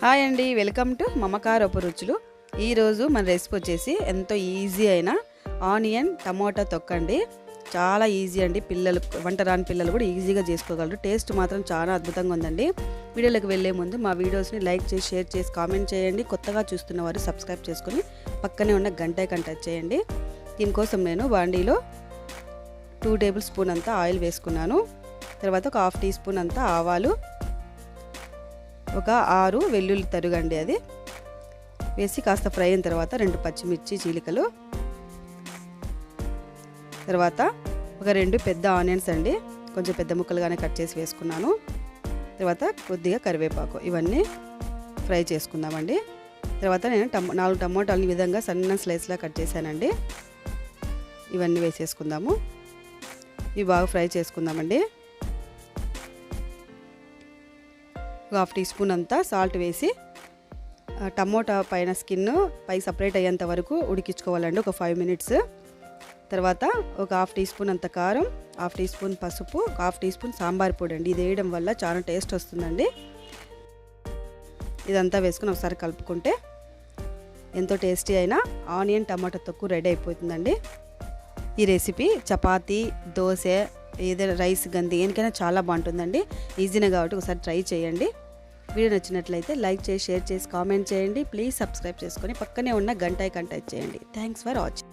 Hi అండి welcome to మమకారపు రుచులు. ఈరోజు మన రెసిపీ వచ్చేసి ఎంతో ఈజీ అయిన ఆనియన్ టమోటా తొక్కండి చాలా ఈజీ అండి పిల్లలు వంట రాని పిల్లలు కూడా ఈజీగా చేసుకోగలరు. టేస్ట్ మాత్రం చాలా అద్భుతంగా ఉందండి. వీడియోలకు వెళ్ళే ముందు మా వీడియోస్ని లైక్ చేసి షేర్ చేసి కామెంట్ చేయండి. కొత్తగా చూస్తున్న వారు సబ్స్క్రైబ్ చేసుకొని పక్కనే ఉన్న గంట ఐకాన్ టచ్ చేయండి. దీనికోసం నేను బాండీలో టూ టేబుల్ స్పూన్ అంతా ఆయిల్ వేసుకున్నాను. తర్వాత ఒక హాఫ్ టీ స్పూన్ అంతా ఆవాలు ఒక ఆరు వెల్లుల్లి తరుగండి అది. వేసి కాస్త ఫ్రై అయిన తర్వాత రెండు పచ్చిమిర్చి చీలికలు. తర్వాత ఒక రెండు పెద్ద ఆనియన్స్ అండి. కొంచెం పెద్ద ముక్కలుగానే కట్ చేసి వేసుకున్నాను. తర్వాత కొద్దిగా కరివేపాకు ఇవన్నీ ఫ్రై చేసుకుందామండి. తర్వాత నేను టమో నాలుగు టమోటాలు ఈ విధంగా సన్న స్లైస్లా కట్ చేశానండి. ఇవన్నీ వేసేసుకుందాము. ఇవి బాగా ఫ్రై చేసుకుందామండి. ఒక హాఫ్ టీ స్పూన్ అంతా సాల్ట్ వేసి టమోటా పైన స్కిన్ పై సపరేట్ అయ్యేంత వరకు ఉడికించుకోవాలండి ఒక ఫైవ్ మినిట్స్. తర్వాత ఒక హాఫ్ టీ స్పూన్ అంత కారం హాఫ్ టీ స్పూన్ పసుపు ఒక హాఫ్ టీ స్పూన్ సాంబార్ పొడి అండి. ఇది వేయడం వల్ల చాలా టేస్ట్ వస్తుందండి. ఇదంతా వేసుకుని ఒకసారి కలుపుకుంటే ఎంతో టేస్టీ అయిన ఆనియన్ టమాటా తొక్కు రెడీ అయిపోతుందండి. ఈ రెసిపీ చపాతీ దోశ ఏదైనా రైస్ గంది దేనికైనా చాలా బాగుంటుందండి. ఈజీనే కాబట్టి ఒకసారి ట్రై చేయండి. వీడియో నచ్చినట్లయితే లైక్ చేసి షేర్ చేసి కామెంట్ చేయండి. ప్లీజ్ సబ్స్క్రైబ్ చేసుకొని పక్కనే ఉన్న గంట ఐకాన్ టచ్ చేయండి. Thanks for watching